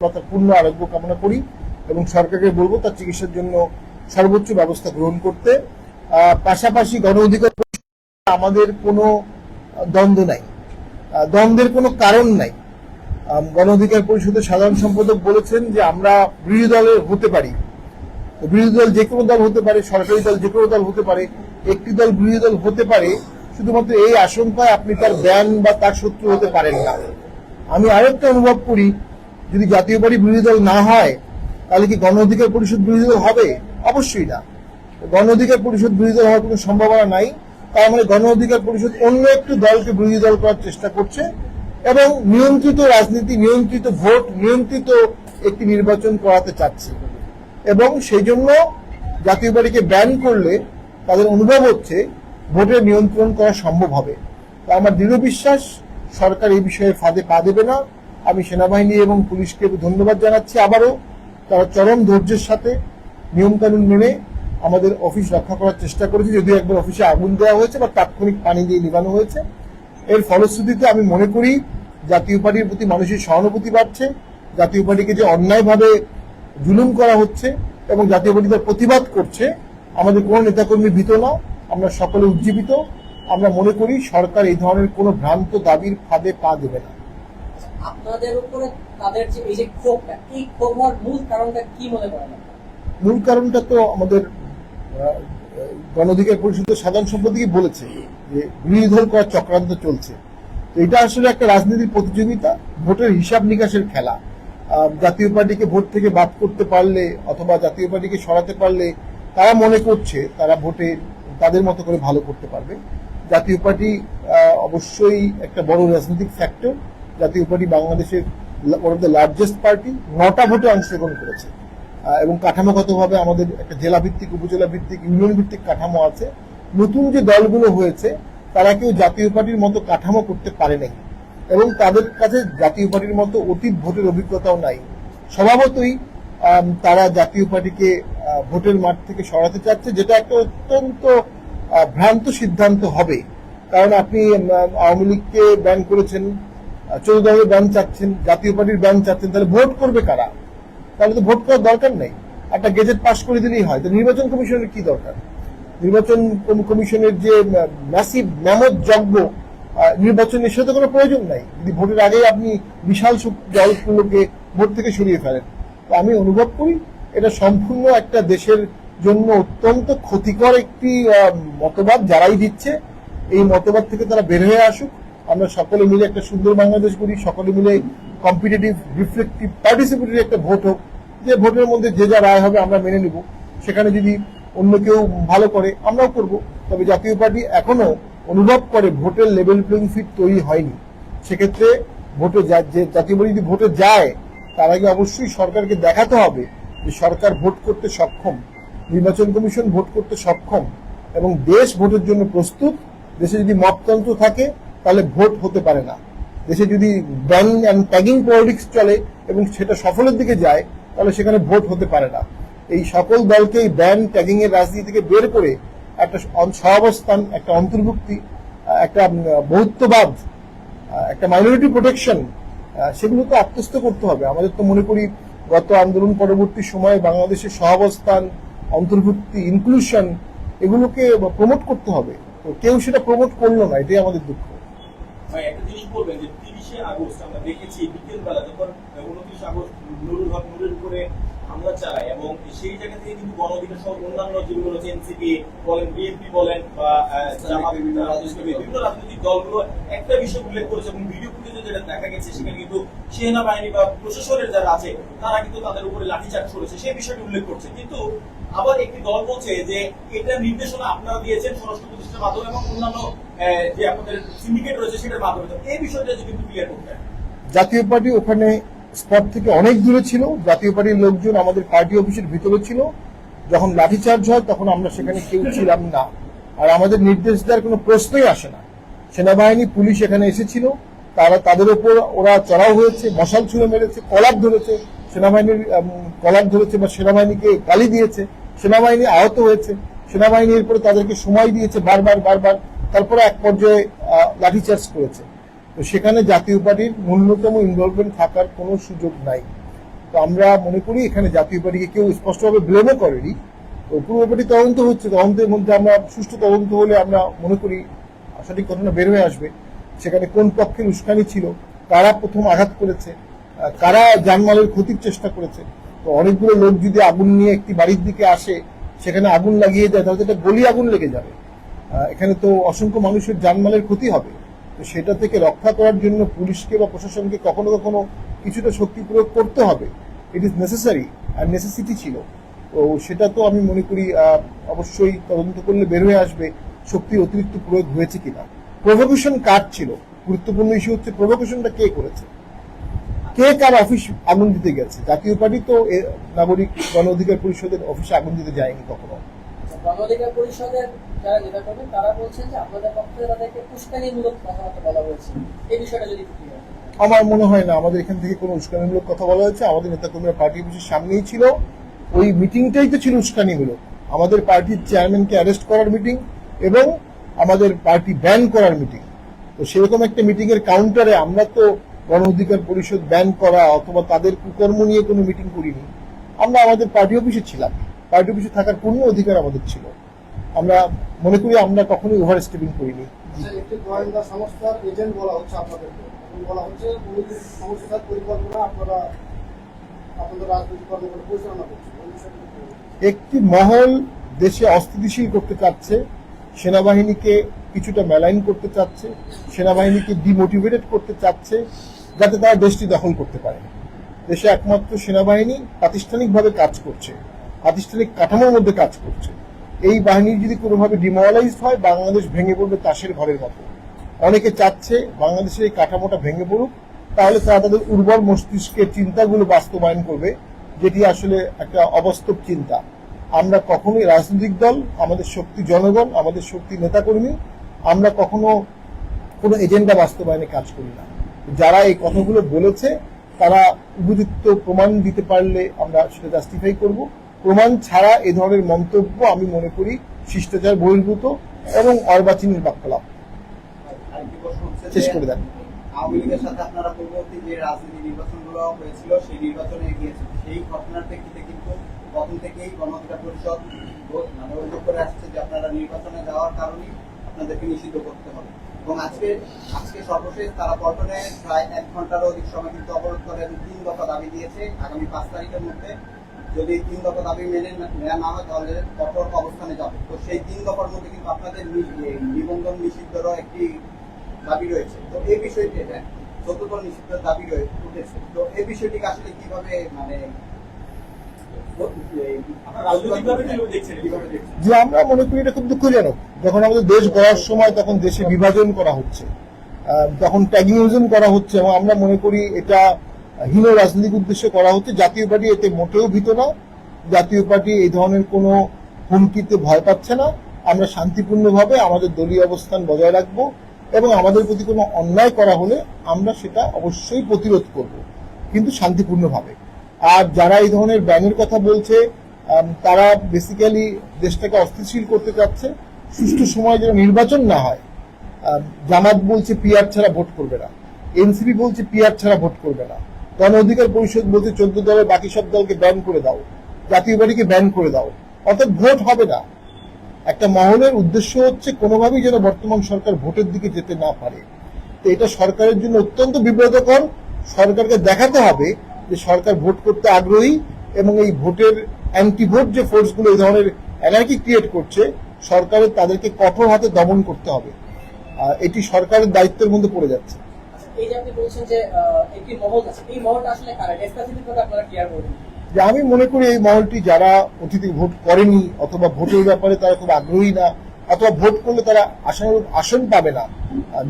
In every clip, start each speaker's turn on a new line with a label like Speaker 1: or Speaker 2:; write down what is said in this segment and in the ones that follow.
Speaker 1: তার পূর্ণ আরোগ্য কামনা করি এবং সরকারকে বলব তার চিকিৎসার জন্য সর্বোচ্চ ব্যবস্থা গ্রহণ করতে। পাশাপাশি গণ অধিকার পরিষদে আমাদের কোনো দ্বন্দ্ব নাই। দ্বন্দ্বের কোনো কারণ নাই। গণ অধিকার পরিষদের সাধারণ সম্পাদক বলেছেন যে আমরা বিরোধী দলের হতে পারি। বিরোধী দল যে কোনো দল হতে পারে সরকারি দল যে কোনো দল হতে পারে একটি দল বিরোধী দল হতে পারে শুধুমাত্র এই আশঙ্কায় আপনি তার ব্যান বা তার শত্রু হতে পারেন না। আমি আরেকটা অনুভব করি যদি জাতীয় পার্টি বিরোধী দল না হয়, তাহলে কি গণ অধিকার পরিষদ বিরোধী দল হবে? অবশ্যই না। গণ অধিকার পরিষদ বিরোধী দল হওয়ার কোনো সম্ভাবনা নাই। তার মানে গণ অধিকার পরিষদ অন্য একটি দলকে বিরোধী দল করার চেষ্টা করছে এবং নিয়ন্ত্রিত রাজনীতি, নিয়ন্ত্রিত ভোট, নিয়ন্ত্রিত একটি নির্বাচন করাতে চাচ্ছে। এবং সেই জন্য জাতীয় পার্টিকে ব্যান করলে তাদের অনুভব হচ্ছে ভোটের নিয়ন্ত্রণ করা সম্ভব হবে। আমার দৃঢ় বিশ্বাস, সরকার এই বিষয়ে ফাঁদে পা দেবে না। আমি সেনাবাহিনী এবং পুলিশকে ধন্যবাদ জানাচ্ছি। আবারও তারা চরম ধৈর্যের সাথে নিয়মকানুন মেনে আমাদের অফিস রক্ষা করার চেষ্টা করেছে। যদিও একবার অফিসে আগুন দেওয়া হয়েছে বা তাৎক্ষণিক পানি দিয়ে নিবানো হয়েছে। এর ফলশ্রুতিতে আমি মনে করি, জাতীয় পার্টির প্রতি মানুষের সহানুভূতি বাড়ছে। জাতীয় পার্টিকে যে অন্যায়ভাবে জুলুম করা হচ্ছে এবং জাতীয় পার্টি তার প্রতিবাদ করছে, আমাদের কোনো নেতাকর্মী ভীত না আমরা সকলে উজ্জীবিত। আমরা মনে করি, সরকার এই ধরনের কোনো ভ্রান্ত দাবির ফাঁদে পা দেবে না।
Speaker 2: আপনাদের উপরে তাদের যে এই যে ক্ষোভটা, এই মূল কারণটা কি মনে করেন
Speaker 1: মূল কারণটা তো আমাদের পরিষদের সাধারণ বলেছে যে বিরোধী করার চক্রান্ত চলছে। এটা আসলে একটা রাজনীতির প্রতিযোগিতা, ভোটের হিসাব নিকাশের খেলা। জাতীয় পার্টিকে ভোট থেকে বাদ করতে পারলে অথবা জাতীয় পার্টিকে সরাতে পারলে তারা মনে করছে তারা ভোটে তাদের মতো করে ভালো করতে পারবে। জাতীয় পার্টি অবশ্যই একটা বড় রাজনৈতিক ফ্যাক্টর জাতীয় পার্টি বাংলাদেশের one of the largest party নটা ভোটে অংশগ্রহণ করেছে। এবং কাঠামোগতভাবে আমাদের একটা জেলা ভিত্তিক উপজেলা ভিত্তিক ইউনিয়ন ভিত্তিক কাঠামো আছে। নতুন যে দলগুলো হয়েছে, তারা কেউ জাতীয় পার্টির মতো কাঠামো করতে পারে নাই। এবং তাদের কাছে জাতীয় পার্টির মতো অতীত ভোটের অভিজ্ঞতাও নাই। স্বভাবতই তারা জাতীয় পার্টিকে ভোটের মাঠ থেকে সরাতে চাচ্ছে, যেটা একটা অত্যন্ত ভ্রান্ত সিদ্ধান্ত হবে। কারণ আপনি আওয়ামী লীগকে ব্যান করেছেন চৌদ্দ দলের ব্যান চাচ্ছেন, জাতীয় পার্টির ব্যান চাচ্ছেন, তাহলে ভোট করবে কারা? তাহলে তো ভোট করার দরকার নেই। একটা গেজেট পাশ করে দিলেই হয়। তো নির্বাচন কমিশনের কি দরকার? নির্বাচন কম- কমিশনের যে ম্যাসিভ ম্যামত যজ্ঞ নির্বাচনের সাথে কোনো প্রয়োজন নাই। যদি ভোটের আগেই আপনি বিশাল দলগুলোকে ভোট থেকে সরিয়ে ফেলেন। তো আমি অনুভব করি এটা সম্পূর্ণ একটা দেশের জন্য অত্যন্ত ক্ষতিকর একটি মতবাদ যারাই দিচ্ছে। এই মতবাদ থেকে তারা বের হয়ে আসুক। আমরা সকলে মিলে একটা সুন্দর বাংলাদেশ করি সকলে মিলে কম্পিটিটিভ রিফ্লেক্টিভ পার্টিসিপেটরি একটা ভোট হোক, যে ভোটের মধ্যে যে যা রায় হবে আমরা মেনে নিব। সেখানে যদি অন্য কেউ ভালো করে, আমরাও করব। তবে জাতীয় পার্টি এখনও অনুভব করে ভোটের লেভেল প্লেইং ফিট তৈরি হয়নি। সেক্ষেত্রে ভোটে যা- যে জাতীয় পার্টি যদি ভোটে যায়, তার আগে অবশ্যই সরকারকে দেখাতে হবে যে সরকার ভোট করতে সক্ষম, নির্বাচন কমিশন ভোট করতে সক্ষম এবং দেশ ভোটের জন্য প্রস্তুত। দেশে যদি মপতন্ত্র থাকে তাহলে ভোট হতে পারে না। দেশে যদি ব্যান অ্যান্ড ট্যাগিং পলিটিক্স চলে এবং সেটা সফলের দিকে যায়, তাহলে সেখানে ভোট হতে পারে না। এই সকল দলকে এই ব্যান ট্যাগিং এর রাজনীতি থেকে বের করে একটা সহাবস্থান একটা অন্তর্ভুক্তি, একটা বহুত্ববাদ, একটা মাইনরিটি প্রোটেকশন সেগুলোকে আত্মস্থ করতে হবে। আমাদের তো মনে করি গত আন্দোলন পরবর্তী সময়ে বাংলাদেশের সহাবস্থান, অন্তর্ভুক্তি ইনক্লুশন এগুলোকে প্রমোট করতে হবে। তো কেউ সেটা প্রমোট করল না, এটাই আমাদের দুঃখ।
Speaker 3: একটা জিনিস বলবেন যে তিরিশে আগস্ট আমরা দেখেছি বিকেল বেলা যখন উনত্রিশ আগস্ট নুরুল হক নুরের উপরে হামলা চালায় এবং সেই জায়গা থেকে কিন্তু গণ অধিকার সহ অন্যান্য যেগুলো এনসিপি বলেন বিএনপি বলেন বা জামাত বিভিন্ন রাজনৈতিক বিভিন্ন রাজনৈতিক দলগুলো একটা বিষয় উল্লেখ করেছে এবং ভিডিও ফুটেজে যেটা দেখা গেছে সেখানে কিন্তু সেনাবাহিনী বা প্রশাসনের যারা আছে তারা কিন্তু তাদের উপরে লাঠিচার্জ করেছে সেই বিষয়টি উল্লেখ করছে। কিন্তু আবার একটি দল বলছে যে এটা নির্দেশনা আপনারা দিয়েছেন স্বরাষ্ট্র প্রতিষ্ঠানের মাধ্যমে এবং অন্যান্য যে আপনাদের সিন্ডিকেট রয়েছে সেটার মাধ্যমে। এই বিষয়টা যদি একটু ক্লিয়ার করতেন
Speaker 1: জাতীয় পার্টি ওখানে স্পট থেকে অনেক দূরে ছিল। জাতীয় পার্টির লোকজন আমাদের পার্টি অফিসের ভিতরে ছিল। যখন লাঠিচার্জ হয় তখন আমরা সেখানে কেউ ছিলাম না। আর আমাদের নির্দেশ দেওয়ার কোনো প্রশ্নই আসে না। সেনাবাহিনী, পুলিশ এখানে এসেছিল। তারা তাদের উপর ওরা চড়াও হয়েছে, মশাল ছুঁড়ে মেরেছে কলাপ ধরেছে। সেনাবাহিনীর কলার ধরেছে বা সেনাবাহিনীকে গালি দিয়েছে, সেনাবাহিনী আহত হয়েছে সেনাবাহিনী এরপরে তাদেরকে সময় দিয়েছে বারবার বারবার, তারপরে এক পর্যায়ে লাঠিচার্জ করেছে। তো সেখানে জাতীয় পার্টির ন্যূনতম ইনভলভমেন্ট থাকার কোনো সুযোগ নাই। তো আমরা মনে করি এখানে জাতীয় পার্টিকে কেউ স্পষ্টভাবে ব্লেমও করেনি। তো পূর্ব পার্টি তদন্ত হচ্ছে, তদন্তের মধ্যে আমরা সুষ্ঠু তদন্ত হলে আমরা মনে করি সঠিক ঘটনা বের হয়ে আসবে, সেখানে কোন পক্ষের উস্কানি ছিল, কারা প্রথম আঘাত করেছে কারা জানমালের ক্ষতির চেষ্টা করেছে? তো অনেকগুলো লোক যদি আগুন নিয়ে একটি বাড়ির দিকে আসে, সেখানে আগুন লাগিয়ে দেয়, তাহলে এটা গলি আগুন লেগে যাবে। এখানে তো অসংখ্য মানুষের জানমালের ক্ষতি হবে। তো সেটা থেকে রক্ষা করার জন্য পুলিশকে বা প্রশাসনকে কখনো কখনো কিছুটা শক্তি প্রয়োগ করতে হবে। ইট ইজ নেসেসারি আর নেসেসিটি ছিল। তো সেটা তো আমি মনে করি অবশ্যই তদন্ত করলে বের হয়ে আসবে শক্তির অতিরিক্ত প্রয়োগ হয়েছে কিনা। প্রভোকেশন কার ছিল? গুরুত্বপূর্ণ ইস্যু হচ্ছে প্রভোকেশনটা কে করেছে? কে কার অফিস আগুন দিতে গেছে? জাতীয় পার্টি তো নাগরিক গণ অধিকার পরিষদের অফিসে আগুন দিতে যায়নি কখনো।
Speaker 2: গণ পরিষদের যারা নেতা করবেন তারা বলছেন যে আপনাদের পক্ষে তাদেরকে উস্কানিমূলক কথাবার্তা বলা হয়েছে। এই বিষয়টা যদি একটু clear করেন।
Speaker 1: আমার মনে হয় না আমাদের এখান থেকে কোনো উস্কানিমূলক কথা বলা হয়েছে। আমাদের নেতাকর্মীরা পার্টি অফিসের সামনেই ছিল। ওই মিটিংটাই তো ছিল উস্কানিমূলক। আমাদের পার্টির চেয়ারম্যানকে অ্যারেস্ট করার মিটিং এবং আমাদের পার্টি ব্যান করার মিটিং। তো সেরকম একটা মিটিং এর কাউন্টারে আমরা তো গণ অধিকার পরিষদ ব্যান করা অথবা তাদের কুকর্ম নিয়ে কোনো মিটিং করিনি। আমরা আমাদের পার্টি অফিসে ছিলাম। পার্টি অফিসে থাকার পূর্ণ অধিকার আমাদের ছিল। আমরা মনে করি আমরা কখনোই ওভার স্টেপিং করিনি।
Speaker 4: আচ্ছা, সংস্থার এজেন্ট বলা হচ্ছে বলা হচ্ছে সংস্থার পরিকল্পনা আপনারা। একটি
Speaker 1: মহল দেশে অস্থিতিশীল করতে চাচ্ছে সেনাবাহিনীকে কিছুটা মেলাইন করতে চাচ্ছে সেনাবাহিনীকে ডিমোটিভেটেড করতে চাচ্ছে যাতে তারা দেশটি দখল করতে পারে। দেশে একমাত্র সেনাবাহিনী প্রাতিষ্ঠানিকভাবে কাজ করছে, প্রাতিষ্ঠানিক কাঠামোর মধ্যে কাজ করছে। এই বাহিনী যদি কোনোভাবে ডিমোরালাইজ হয়, বাংলাদেশ ভেঙে পড়বে তাসের ঘরের মতো। অনেকে চাচ্ছে বাংলাদেশের এই কাঠামোটা ভেঙে পড়ুক, তাহলে তারা তাদের উর্বর মস্তিষ্কের চিন্তাগুলো বাস্তবায়ন করবে, যেটি আসলে একটা অবাস্তব চিন্তা। আমরা কখনোই রাজনৈতিক দল, আমাদের শক্তি জনগণ, আমাদের শক্তি নেতাকর্মী, আমরা কখনো কোনো এজেন্ডা বাস্তবায়নে কাজ করি না। যারা এই কথাগুলো বলেছে, তারা উপযুক্ত প্রমাণ দিতে পারলে আমরা সেটা জাস্টিফাই করব। প্রমাণ ছাড়া এ ধরনের মন্তব্য আমি মনে করি শিষ্টাচার বহির্ভূত এবং অর্বাচীনের বাক্যলাপ শেষ করে দেন।
Speaker 5: আওয়ামী লীগের সাথে আপনারা পূর্ববর্তী যে রাজনীতি নির্বাচনগুলো হয়েছিল, সেই নির্বাচনে গিয়েছেন সেই ঘটনার প্রেক্ষিতে কিন্তু প্রথম থেকেই গণ পরিষদ মানে অভিযোগ করে আসছে যে আপনারা নির্বাচনে যাওয়ার কারণেই আপনাদেরকে নিষিদ্ধ করতে হবে। এবং আজকে আজকে সর্বশেষ তারা পল্টনে প্রায় এক ঘন্টারও অধিক সময় কিন্তু অবরোধ করে এবং তিন দফা দাবি দিয়েছে। আগামী পাঁচ তারিখের মধ্যে যদি তিন দফা দাবি মেনে না- নেওয়া না হয় তাহলে কঠোর অবস্থানে যাবে। তো সেই তিন দফার মধ্যে কিন্তু আপনাদের নিবন্ধন নিষিদ্ধেরও একটি দাবি রয়েছে। তো এই বিষয়টি হ্যাঁ চতুর্থ নিষিদ্ধের দাবি রয়েছে উঠেছে। তো এই বিষয়টিকে আসলে কীভাবে মানে
Speaker 1: যে আমরা মনে করি এটা খুব দুঃখজনক। যখন আমাদের দেশ গড়ার সময় তখন দেশে বিভাজন করা হচ্ছে তখন ট্যাগিউজম করা হচ্ছে এবং আমরা মনে করি এটা হীন রাজনৈতিক উদ্দেশ্যে করা হচ্ছে। জাতীয় পার্টি এতে মোটেও ভীত না। জাতীয় পার্টি এই ধরনের কোনো হুমকিতে ভয় পাচ্ছে না। আমরা শান্তিপূর্ণভাবে আমাদের দলীয় অবস্থান বজায় রাখব এবং আমাদের প্রতি কোনো অন্যায় করা হলে আমরা সেটা অবশ্যই প্রতিরোধ করব, কিন্তু শান্তিপূর্ণভাবে। আর যারা এই ধরনের ব্যানের কথা বলছে তারা বেসিক্যালি দেশটাকে অস্থিতিশীল করতে চাচ্ছে। সুষ্ঠু সময় যেন নির্বাচন না হয় জামাত বলছে পিআর ছাড়া ভোট করবে না এনসিপি বলছে পিআর ছাড়া ভোট করবে না, গণ অধিকার পরিষদ বলছে চোদ্দ দলের বাকি সব দলকে ব্যান করে দাও, জাতীয় পার্টিকে ব্যান করে দাও, অর্থাৎ ভোট হবে না। একটা মহলের উদ্দেশ্য হচ্ছে কোনোভাবেই যেন বর্তমান সরকার ভোটের দিকে যেতে না পারে। তো এটা সরকারের জন্য অত্যন্ত বিব্রতকর, সরকারকে দেখাতে হবে যে সরকার ভোট করতে আগ্রহী এবং এই ভোটের অ্যান্টি ভোট যে ফোর্সগুলো এই ধরনের এনার্কি ক্রিয়েট করছে সরকারের তাদেরকে কঠোর হাতে দমন করতে হবে। এটি সরকারের দায়িত্বের মধ্যে পড়ে যাচ্ছে।
Speaker 2: আচ্ছা, যে
Speaker 1: আমি মনে করি এই মহলটি যারা অতীতে ভোট করেনি অথবা ভোটের ব্যাপারে তারা খুব আগ্রহী না অথবা ভোট করলে তারা আশানুরূপ আসন পাবে না।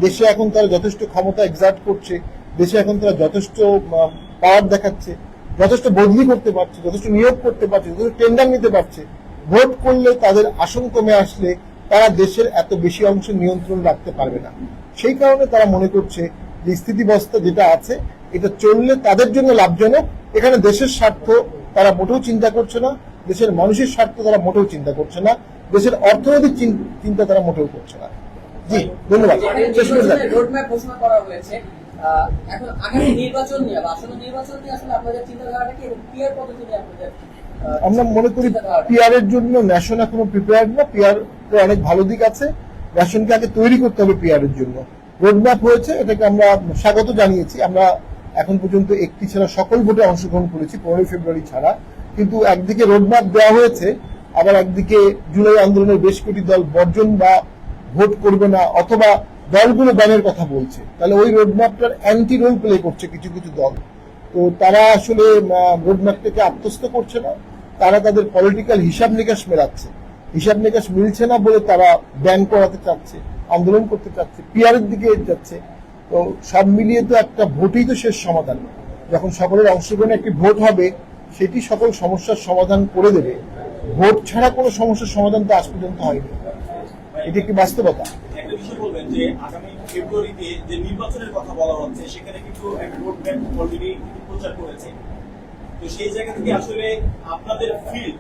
Speaker 1: দেশে এখন তারা যথেষ্ট ক্ষমতা এক্সার্ট করছে দেশে এখন তারা যথেষ্ট পাওয়ার দেখাচ্ছে যথেষ্ট বদলি করতে পারছে যথেষ্ট নিয়োগ করতে পারছে যথেষ্ট টেন্ডার নিতে পারছে। ভোট করলে তাদের আসন কমে আসলে তারা দেশের এত বেশি অংশ নিয়ন্ত্রণ রাখতে পারবে না। সেই কারণে তারা মনে করছে যে স্থিতিবস্থা যেটা আছে, এটা চললে তাদের জন্য লাভজনক। এখানে দেশের স্বার্থ তারা মোটেও চিন্তা করছে না, দেশের মানুষের স্বার্থ তারা মোটেও চিন্তা করছে না, দেশের অর্থনৈতিক চিন- চিন্তা তারা মোটেও করছে না। জি, ধন্যবাদ।
Speaker 2: এখন আগামী নির্বাচন নিয়ে আসন্ন নির্বাচন নিয়ে আসলে আপনাদের চিন্তাধারাটা কি এবং পদ্ধতি নিয়ে আপনাদের?
Speaker 1: আমরা মনে করি? পিআর এর জন্য ন্যাশন এখনও প্রিপেয়ার না পিআর অনেক ভালো দিক আছে। ন্যাশনকে আগে তৈরি করতে হবে পিআর এর জন্য। রোডম্যাপ হয়েছে, এটাকে আমরা স্বাগত জানিয়েছি। আমরা এখন পর্যন্ত একটি ছাড়া সকল ভোটে অংশগ্রহণ করেছি, পনেরোই ফেব্রুয়ারি ছাড়া। কিন্তু একদিকে রোডম্যাপ দেওয়া হয়েছে, আবার একদিকে জুলাই আন্দোলনের বেশ কটি দল বর্জন বা ভোট করবে না অথবা দলগুলো ব্যানের কথা বলছে। তাহলে ওই রোডম্যাপটার অ্যান্টি রোল প্লে করছে কিছু কিছু দল। তো তারা আসলে রোডম্যাপটাকে আত্মস্থ করছে না। তারা তাদের পলিটিক্যাল হিসাব নিকাশ মেলাচ্ছে। হিসাব নিকাশ মিলছে না বলে তারা ব্যান করাতে চাচ্ছে, আন্দোলন করতে চাচ্ছে পিয়ারের দিকে যাচ্ছে। তো সব মিলিয়ে তো একটা ভোটই তো শেষ সমাধান। যখন সকলের অংশগ্রহণে একটি ভোট হবে, সেটি সকল সমস্যার সমাধান করে দেবে। ভোট ছাড়া কোনো সমস্যার সমাধান তো আজ পর্যন্ত হয়নি। এটি একটি বাস্তবতা।
Speaker 3: একটা বলবেন যে আগামী ফেব্রুয়ারিতে যে নির্বাচনের কথা বলা হচ্ছে, সেখানে কিন্তু একটা রোড ম্যাপ অলরেডি প্রচার করেছে। তো সেই জায়গা থেকে আসলে আপনাদের ফিল্ড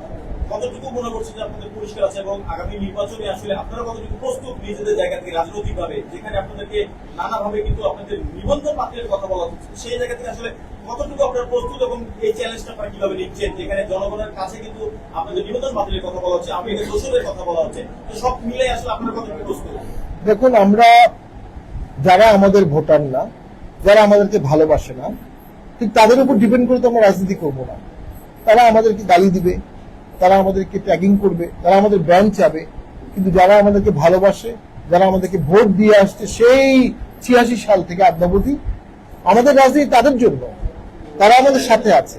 Speaker 3: কতটুকু মনে করছে যে আপনাদের পরিষ্কার আছে এবং আগামী নির্বাচনে আসলে আপনারা কতটুকু প্রস্তুত নিজেদের জায়গা থেকে রাজনৈতিক ভাবে যেখানে আপনাদেরকে নানাভাবে কিন্তু আপনাদের নিবন্ধন পাত্রের কথা বলা হচ্ছে, সেই জায়গা থেকে আসলে কতটুকু আপনারা প্রস্তুত এবং এই চ্যালেঞ্জটা আপনারা কীভাবে নিচ্ছেন? যেখানে জনগণের কাছে কিন্তু আপনাদের নিবন্ধন পাত্রের কথা বলা হচ্ছে আমি দোষরের কথা বলা হচ্ছে। তো সব মিলে আসলে আপনারা কতটুকু প্রস্তুত।
Speaker 1: দেখুন, আমরা যারা আমাদের ভোটার না, যারা আমাদেরকে ভালোবাসে না, ঠিক তাদের উপর ডিপেন্ড করে তো আমরা রাজনীতি করব না। তারা আমাদেরকে গালি দিবে, তারা আমাদেরকে ট্যাগিং করবে, তারা আমাদের ব্যান চাবে। কিন্তু যারা আমাদেরকে ভালোবাসে, যারা আমাদেরকে ভোট দিয়ে আসছে সেই ছিয়াশি সাল থেকে আদ্যাবধি আমাদের রাজনীতি তাদের জন্য। তারা আমাদের সাথে আছে।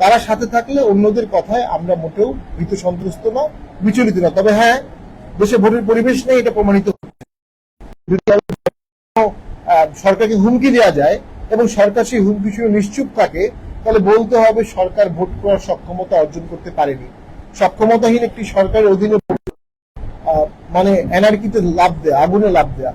Speaker 1: তারা সাথে থাকলে অন্যদের কথায় আমরা মোটেও ভীত সন্ত্রস্ত না, বিচলিত না। তবে হ্যাঁ দেশে ভোটের পরিবেশ নেই, এটা প্রমাণিত সরকারকে হুমকি দেওয়া যায় এবং সরকার সেই হুমকি শুনে নিশ্চুপ থাকে, তাহলে বলতে হবে সরকার ভোট করার সক্ষমতা অর্জন করতে পারেনি। সক্ষমতাহীন একটি সরকারের অধীনে মানে এনার্কিতে লাভ দেয়া, আগুনে লাভ দেয়া।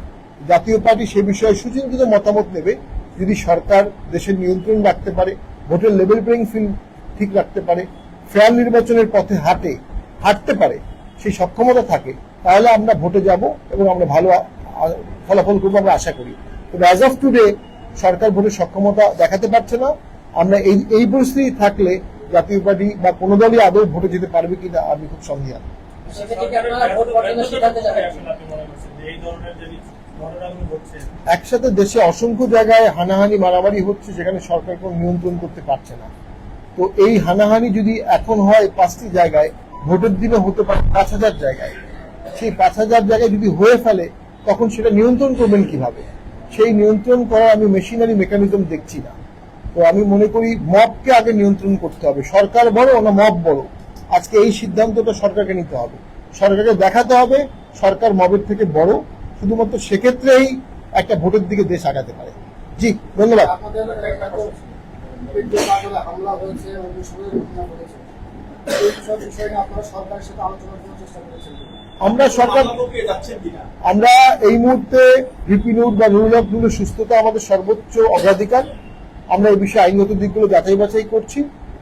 Speaker 1: জাতীয় পার্টি সে বিষয়ে সুচিন্তিত মতামত নেবে যদি সরকার দেশের নিয়ন্ত্রণ রাখতে পারে ভোটের লেভেল প্লেইং ফিল্ড ঠিক রাখতে পারে ফেয়ার নির্বাচনের পথে হাঁটে হাঁটতে পারে সেই সক্ষমতা থাকে তাহলে আমরা ভোটে যাব এবং আমরা ভালো ফলাফল করব আমরা আশা করি। তবে অ্যাজ অফ টুডে সরকার ভোটের সক্ষমতা দেখাতে পারছে না। আমরা এই এই পরিস্থিতি থাকলে জাতীয় পার্টি বা কোনো দলই আদৌ ভোটে যেতে পারবে কিনা আমি খুব সন্দেহ। একসাথে দেশে অসংখ্য জায়গায় হানাহানি, মারামারি হচ্ছে, যেখানে সরকার কোনো নিয়ন্ত্রণ করতে পারছে না। তো এই হানাহানি যদি এখন হয় পাঁচটি জায়গায়, ভোটের দিনে হতে পারে পাঁচ হাজার জায়গায়। সেই পাঁচ হাজার জায়গায় যদি হয়ে ফেলে, তখন সেটা নিয়ন্ত্রণ করবেন কীভাবে? সেই নিয়ন্ত্রণ করার আমি মেশিনারি মেকানিজম দেখছি না। তো আমি মনে করি মবকে আগে নিয়ন্ত্রণ করতে হবে। সরকার বড় না মব বড়? আজকে এই সিদ্ধান্তটা সরকারকে নিতে হবে। সরকারকে দেখাতে হবে, সরকার মবের থেকে বড়। শুধুমাত্র সেক্ষেত্রেই একটা ভোটের দিকে দেশ আগাতে পারে। জি ধন্যবাদ।
Speaker 4: আপনাদের এত বিদ্যুৎ আসলে হামলা হয়েছে এবং বিষয়ের ঘটনা ঘটেছে এই সব বিষয় নিয়ে আপনারা সরকারের সাথে আলোচনা করার চেষ্টা করেছেন।
Speaker 1: আমরা সরকার আমরা এই মুহূর্তে ভিপি নোট বা রুল সুস্থতা আমাদের সর্বোচ্চ অগ্রাধিকার। আমরা এই বিষয়ে আইনগত দিকগুলো যাচাই বাছাই করছি।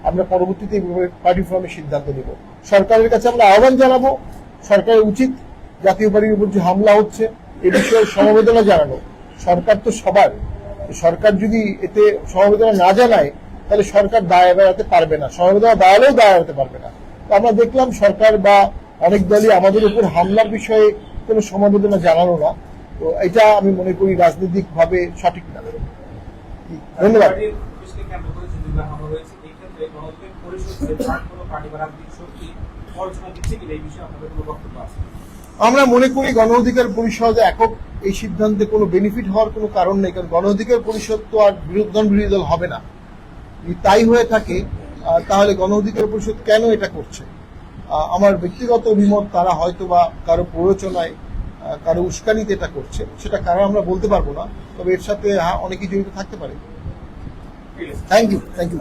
Speaker 1: আমরা পরবর্তীতে এই পার্টি ফোরামে সিদ্ধান্ত নেব। সরকারের কাছে আমরা আহ্বান জানাব। সরকারের উচিত জাতীয় পার্টির উপর যে হামলা হচ্ছে এ বিষয়ে সমবেদনা জানানো। সরকার তো সবার। সরকার যদি এতে সমবেদনা না জানায়, তাহলে সরকার দায় বেড়াতে পারবে না। সমবেদনা দাঁড়ালেও দায় এড়াতে পারবে না। তো আমরা দেখলাম সরকার বা অনেক দলই আমাদের উপর হামলার বিষয়ে কোনো সমবেদনা জানানো না। তো এটা আমি মনে করি রাজনৈতিক ভাবে সঠিক না। ধন্যবাদ। আমরা মনে করি গণ অধিকার পরিষদ একক এই সিদ্ধান্তে কোনো বেনিফিট হওয়ার কোনো কারণ নেই, কারণ গণ অধিকার পরিষদ তো আর বিরোধী বিরোধী দল হবে না। তাই হয়ে থাকে তাহলে গণ অধিকার পরিষদ কেন এটা করছে? আমার ব্যক্তিগত অভিমত, তারা হয়তো বা কারও প্ররোচনায় কারও উস্কানিতে এটা করছে, সেটা কারণ আমরা বলতে পারব না, তবে এর সাথে হ্যাঁ অনেকেই জড়িত থাকতে পারে। Thank you thank you